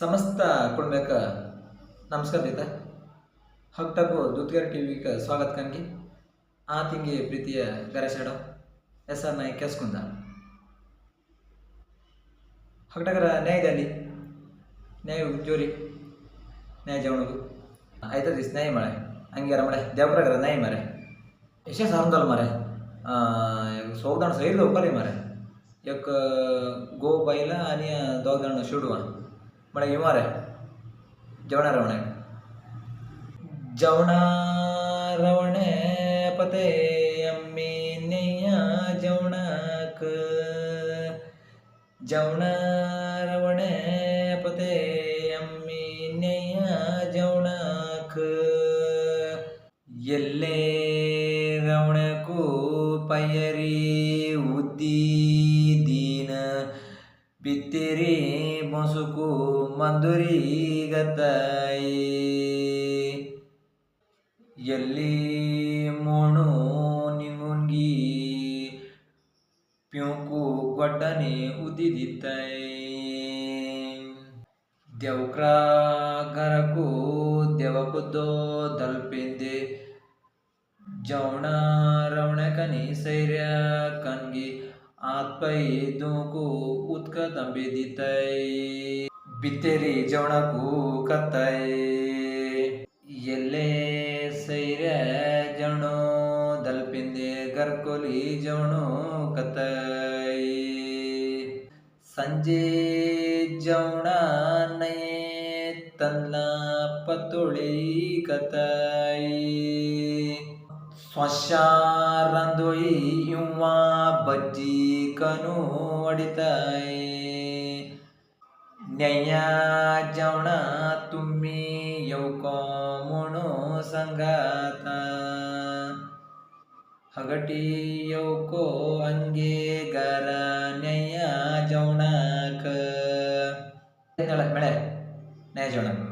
ಸಮಸ್ತ ಕುಟುಂಬಕ್ಕ ನಮಸ್ಕಾರ ರೀತ ಹಕ್ಟಬು ದೂತ್ಗಾರ್ ಟಿ ವಿಗೆ ಸ್ವಾಗತ ಕಂಗಿ. ಆ ತಿಂಗಿ ಪ್ರೀತಿಯ ಗರಸಾಡ ಎಸ್ ಆರ್ ನಾಯಿ ಕೆಸ್ಕುಂದ ಹಕ್ಟಗರ ನ್ಯಾಯದಲ್ಲಿ ನ್ಯಾಯ ಜೋರಿ ನ್ಯಾಯ ಜವಣಗು. ಆಯ್ತದ ದಿಸ್ ನ್ಯಾಯ ಮಳೆ ಹಂಗ್ಯಾರ ಮಳೆ ದೇವರಾಗರ ನ್ಯಾಯ ಮರೆ. ಎಷ್ಟೇ ಸಾರಂದಲ್ಲ ಮರೆ ಸೋಗ್ದಾಣ ಸೈಡ್ ಒಪ್ಪಲಿ ಮರೆ. ಯಾಕೆ, ಗೋ ಬೈಲ ಅನಿಯ ದೋಗ್ದಾಣ ಶುಡುವ. ಮಳೆ ಇಮಾರೆ ಜವಣ ರವಣೆ. ಜವಣ ರವಣೆ ಪತೆ ಅಮ್ಮಿನೆಯ ಜವಣಕ ಜವಣ ರವಣೆ ಪತೇ ಅಮ್ಮಿ ಅಮ್ಮಿನೆಯ ಜವಣಕ ಎಲ್ಲೇ ರವಣಕ್ಕೂ ಪಯರಿ ಉದ್ದೀ ಬಿತ್ತಿರಿ ಮೊಸುಕು ಮಂದುರಿಗತಾಯಿ ಎಲ್ಲಿ ಮೋಣು ನಿಮುನ್ಗಿ ಪ್ಯೂಕು ಗೊಡ್ಡನೆ ಉದಿದಿತ್ತಾಯಿ ದೆವ್ಕ್ರ ಗರಕು ದೆವಕುದ್ದೋ ದಲ್ಪಿಂದೆ ಜೌಣ ರವಣಕನಿ ಸೈರ್ಯ ಕನ್ಗಿ ఆత్పైదు ఉత్క తంబెదితై బిత్తెరి జవణకు ಕತ್ತೈ ಎಲ್ಲೇ ಸೈರ ಜಣೋ ದಲ್ಪಿಂದೆ ಗರ್ಕೊಲಿ ಜವಣು ಕತ್ತೈ ಸಂಜೆ ಜವಣ ನಯೇ ತನ್ನ ಪತ್ತೊಳಿ ಕತ್ತೈ ಇವ ಬಜ್ಜಿ ಕನು ಹೊಡಿತಾಯ. ನ್ಯಯ ಜವಣ ತುಮ್ಮಿ ಯೌಕೋಮುಣು ಸಂಗಾತ. ಹಗಟಿ ಯೌಕೋ ಅಂಗೆ ಗರ ನ್ಯಯ ಜವಣಕ ಮೇಳೆ ನ್ಯಾಯ ಜವಣ